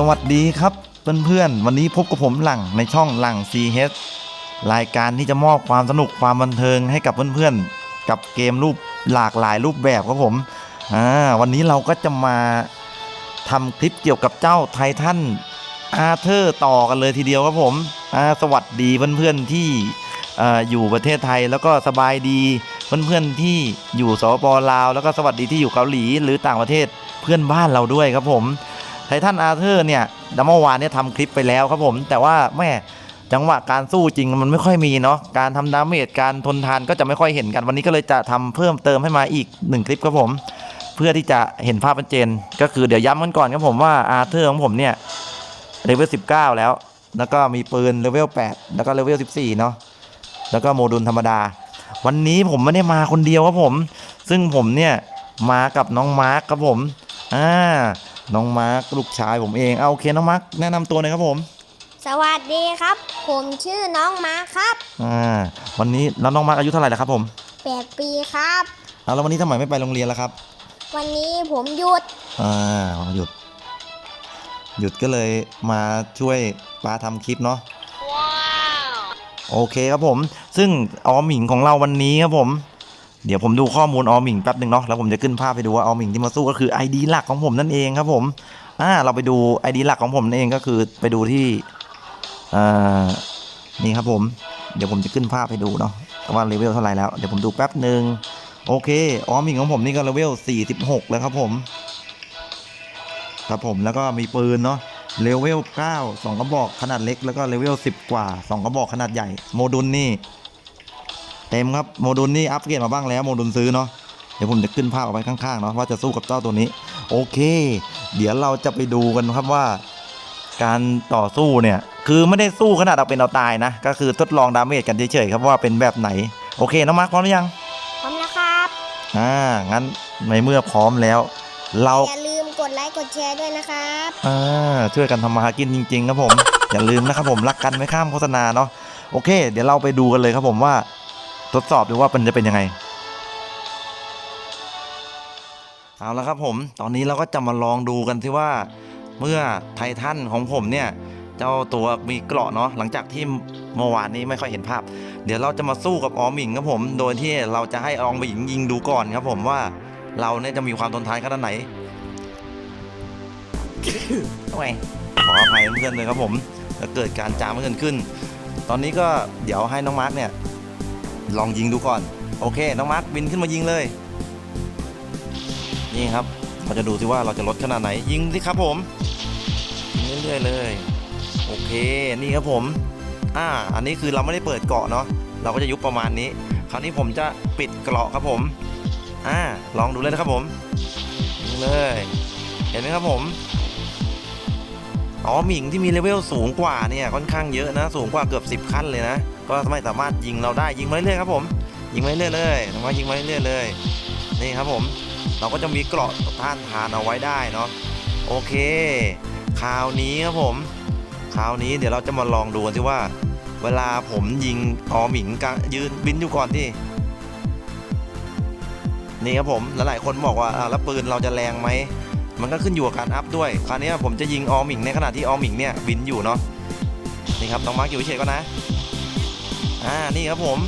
สวัสดีครับเพื่อนๆ วันนี้พบกับผมหลังในช่องหลัง CH รายการที่จะมอบความสนุกความบันเทิงให้กับเพื่อนๆ กับเกมรูปหลากหลายรูปแบบครับผมอ่าวันนี้เราก็จะมาทำคลิปเกี่ยวกับเจ้าไททันอาเธอร์ต่อกันเลยทีเดียวครับผมอ่าสวัสดีเพื่อนๆที่อ่ออยู่ประเทศไทยแล้วก็สบายดีเพื่อนๆที่อยู่สปปลาว แล้วก็สวัสดีที่อยู่เกาหลีหรือต่างประเทศเพื่อนบ้านเราด้วยครับผม ไททันอาเธอร์เนี่ยดัมเมื่อวานเนี่ยทำคลิปไปแล้วครับผม แต่ว่าแม่จังหวะการสู้จริงมันไม่ค่อยมีเนาะการทำดาเมจการทนทานก็จะไม่ค่อยเห็นกันวันนี้ก็เลยจะทำเพิ่มเติมให้มาอีกหนึ่งคลิปครับผม เพื่อที่จะเห็นภาพชัดเจน ก็คือเดี๋ยวย้ำกันก่อนครับผมว่าอาเธอร์ของผมเนี่ยเลเวล19 แล้ว แล้วก็มีปืนเลเวล8แล้วก็เลเวล14 เนาะแล้วก็โมดูลธรรมดา วันนี้ผมไม่ได้มาคนเดียวครับผม ซึ่งผมเนี่ยมากับน้องมาร์คครับผมอ่า น้องมาร์คลูกชายผมเองเอาโอเคน้องมาร์คแนะนำตัวหน่อยครับผม สวัสดีครับ ผมชื่อน้องมาครับอ่าวันนี้แล้วน้องมาร์คอายุเท่าไหร่แล้วครับผม8ปีครับ เอาแล้ววันนี้ทำไมไม่ไปโรงเรียนล่ะครับวันนี้ผมหยุดอ่าหยุด หยุดก็เลยมาช่วยป้าทำคลิปเนาะโอเคครับผม ซึ่งออหมิงของเราวันนี้ครับผม เดี๋ยวผมดูข้อมูลออมิงแป๊บหนึ่งเนาะแล้วผมจะขึ้นภาพให้ดูว่าออมิงที่มาสู้ก็คือ ID หลักของผมนั่นเองครับผมอ่าเราไปดู ID หลักของผมนั่นเองก็คือไปดูที่อ่านี่ครับผมเดี๋ยวผมจะขึ้นภาพให้ดูเนาะว่าเลเวลเท่าไหร่แล้วเดี๋ยวผมดูแป๊บหนึ่งโอเคออมิงของผมนี่ก็เลเวล 46 แล้วครับผม ครับผมแล้วก็มีปืนเนาะเลเวล 9 2กระบอกขนาดเล็กแล้วก็เลเวล 10 กว่า 2กระบอกขนาดใหญ่ โมดูลนี่ เต็มครับโมดูลนี่อัปเกรดมาบ้างแล้วโมดูลซื้อเนาะเดี๋ยวผมจะขึ้นภาพเอาไว้ข้างๆเนาะว่าจะสู้กับเจ้าตัวนี้ โอเค เดี๋ยวเราจะไปดูกันครับว่า การต่อสู้เนี่ยคือไม่ได้สู้ขนาดเอาเป็นเอาตายนะ ก็คือทดลองดาเมจกันเฉยๆครับว่าเป็นแบบไหน โอเคน้องมาร์คพร้อมหรือยังพร้อมแล้วครับอ่างั้นในเมื่อพร้อมแล้ว เราอย่าลืมกดไลค์กดแชร์ด้วยนะครับอ่าช่วยกันทำมาหากินจริง ๆ ครับผม อย่าลืมนะครับผมรักกันไม่ข้ามโฆษณาเนาะโอเค เดี๋ยวเราไปดูกันเลยครับผมว่า ทดสอบดูว่ามันจะเป็นยังไง เอาละครับผม ตอนนี้เราก็จะมาลองดูกันที่ว่าเมื่อไททันของผมเนี่ย เจ้าตัวมีเกราะเนาะหลังจากที่เมื่อวานนี้ไม่ค่อยเห็นภาพ เดี๋ยวเราจะมาสู้กับออหมิงครับผม โดยที่เราจะให้ออหมิงยิงดูก่อนครับผมว่าเราเนี่ยจะมีความทนทานขนาดไหนโอ้ยขออภัยเพื่อนๆเลยครับผมเกิดการจามเกินขึ้น ตอนนี้ก็เดี๋ยวให้น้องมาร์กเนี่ย ลองยิงดูก่อน โอเค น้องมาร์กบินขึ้นมายิงเลย นี่ครับ เราจะดูสิว่าเราจะลดขนาดไหน ยิงสิครับผม ยิงเรื่อยๆเลย โอเค นี่ครับผม อ่า อันนี้คือเราไม่ได้เปิดเกาะเนาะ เราก็จะยุบประมาณนี้ คราวนี้ผมจะปิดเกาะครับผม อ่า ลองดูเลยนะครับผม ยิงเลย เห็นไหมครับผมอ๋อหมิงที่มีเลเวลสูงกว่าเนี่ยค่อนข้างเยอะนะ สูงกว่าเกือบ 10 ขั้นเลยนะ ก็ไม่สามารถยิงเราได้ยิงมาเรื่อยครับผม ยิงมาเรื่อยเลยทำไมยิงมาเรื่อยเลย นี่ครับผม เราก็จะมีเกราะต้านทานเอาไว้ได้เนาะ โอเค คราวนี้ครับผม คราวนี้เดี๋ยวเราจะมาลองดูกันที่ว่า เวลาผมยิงออหมิงกยืนบินอยู่ก่อนที่นี่ครับผมแล้วหลายคนบอกว่าแล้วปืนเราจะแรงไหม มันก็ขึ้นอยู่กับการอัพด้วย คราวนี้ผมจะยิงออหมิงในขณะที่ออหมิงเนี่ยบินอยู่เนาะ นี่ครับน้องมาร์กอยู่เฉยก็นะ อ่านี่ครับผม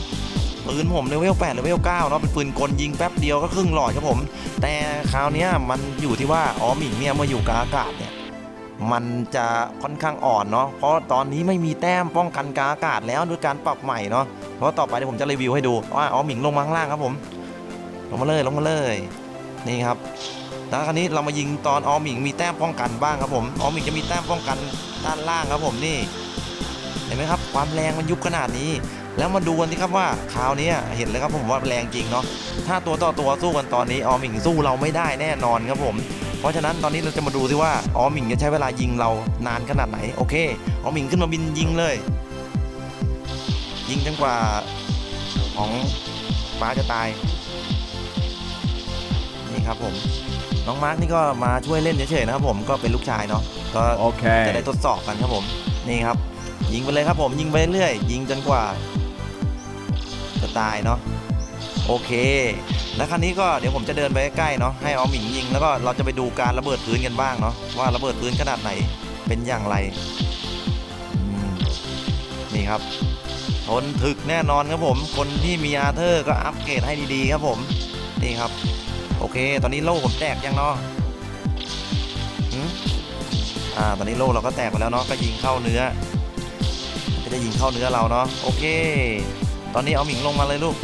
ปืนผมเลเวล8เลเวล9เนาะเป็นปืนกลยิงแป๊บเดียวก็ครึ่งหลอดครับผม แต่คราวนี้มันอยู่ที่ว่าอ๋อหมิงเนี่ยมื่อยู่กับอากาศเนี่ยมันจะค่อนข้างอ่อนเนาะเพราะตอนนี้ไม่มีแต้มป้องกันกาอากาศแล้วด้วยการปรับใหม่เนาะเพราะต่อไปเดี๋ยวผมจะรีวิวให้ดูว่าอ๋อหมิงลงมาข้างล่างครับผม ลงมาเลยลงมาเลยนี่ครับแล้วคราวนี้เรามายิงตอนออหมิงมีแต้มป้องกันบ้างครับผมออหมิงจะมีแต้มป้องกันด้านล่างครับผมนี่เห็นไหมครับความแรงมันยุบขนาดนี้ แล้วมาดูกันที่ครับว่าคราวนี้เห็นเลยครับผมว่าแรงจริงเนาะถ้าตัวต่อตัวสู้กันตอนนี้ออหมิงสู้เราไม่ได้แน่นอนครับผม เพราะฉะนั้นตอนนี้เราจะมาดูซิว่าออหมิงจะใช้เวลายิงเรานานขนาดไหนโอเคออหมิงขึ้นมาบินยิงเลย ยิงจนกว่าของฟ้าจะตายนี่ครับผมน้องมาร์กนี่ก็มาช่วยเล่นเฉยๆนะครับผมก็เป็นลูกชายเนาะก็จะได้ Okay. ทดสอบกันครับผมนี่ครับยิงไปเลยครับผมยิงไปเรื่อยยิงจนกว่า จะตายเนาะโอเค แล้วคราวนี้ก็เดี๋ยวผมจะเดินไปใกล้ๆเนาะให้ออหมิงยิงแล้วก็เราจะไปดูการระเบิดพื้นกันบ้างเนาะว่าระเบิดพื้นขนาดไหนเป็นอย่างไรนี่ครับทนถึกแน่นอนครับผม คนที่มีอาเธอร์ก็อัปเกรดให้ดีๆครับผมนี่ครับ โอเค ตอนนี้โล่ผมแตกยังเนาะอ่าตอนนี้โล่เราก็แตกไปแล้วเนาะก็ยิงเข้าเนื้อก็จะยิงเข้าเนื้อเราเนาะโอเค ตอนนี้เอาหมิงลงมาเลยลูก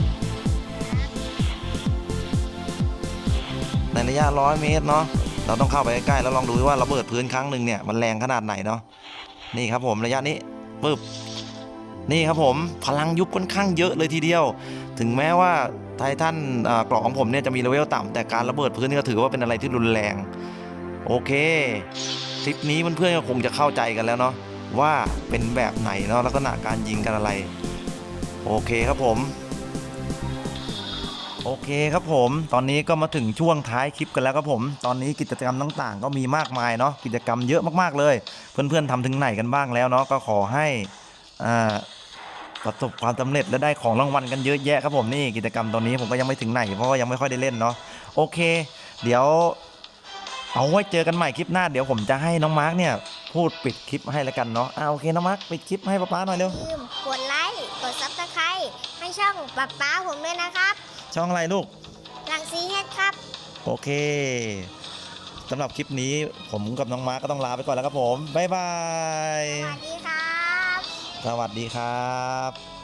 ในระยะร้อยเมตรเนาะ เราต้องเข้าไปใกล้ๆแล้วลองดูว่าระเบิดพื้นครั้งหนึ่งเนี่ยมันแรงขนาดไหนเนาะ นี่ครับผมระยะนี้ปึ๊บ นี่ครับผมพลังยุบค่อนข้างเยอะเลยทีเดียว ถึงแม้ว่าไททันอ่าเกราะของผมเนี่ยจะมีเลเวลต่ำแต่การระเบิดพื้นนี่ก็ถือว่าเป็นอะไรที่รุนแรง โอเคคลิปนี้เพื่อนๆก็คงจะเข้าใจกันแล้วเนาะว่าเป็นแบบไหนเนาะลักษณะการยิงกันอะไร โอเคครับผม โอเคครับผม ตอนนี้ก็มาถึงช่วงท้ายคลิปกันแล้วครับผม ตอนนี้กิจกรรมต่างๆ ก็มีมากมายเนาะ กิจกรรมเยอะมากๆเลย เพื่อนๆทำถึงไหนกันบ้างแล้วเนาะ ก็ขอให้อ่าประสบความสำเร็จและได้ของรางวัลกันเยอะแยะครับผมนี่กิจกรรมตอนนี้ผมก็ยังไม่ถึงไหนเพราะว่ายังไม่ค่อยได้เล่นเนาะโอเค เดี๋ยว เอาไว้เจอกันใหม่คลิปหน้าเดี๋ยวผมจะให้น้องมาร์กเนี่ย พูดปิดคลิปให้แล้วกันเนาะอ่าโอเคน้องมาร์กปิดคลิปให้ป๊าป๊าหน่อยเร็วกด ช่องป๊าป๊าผมด้วยนะครับ ช่องอะไรลูกหลังซีเฮดครับ โอเคสำหรับคลิปนี้ผมกับน้องมาร์กก็ต้องลาไปก่อนแล้วครับผม บ๊ายบาย สวัสดีครับ สวัสดีครับ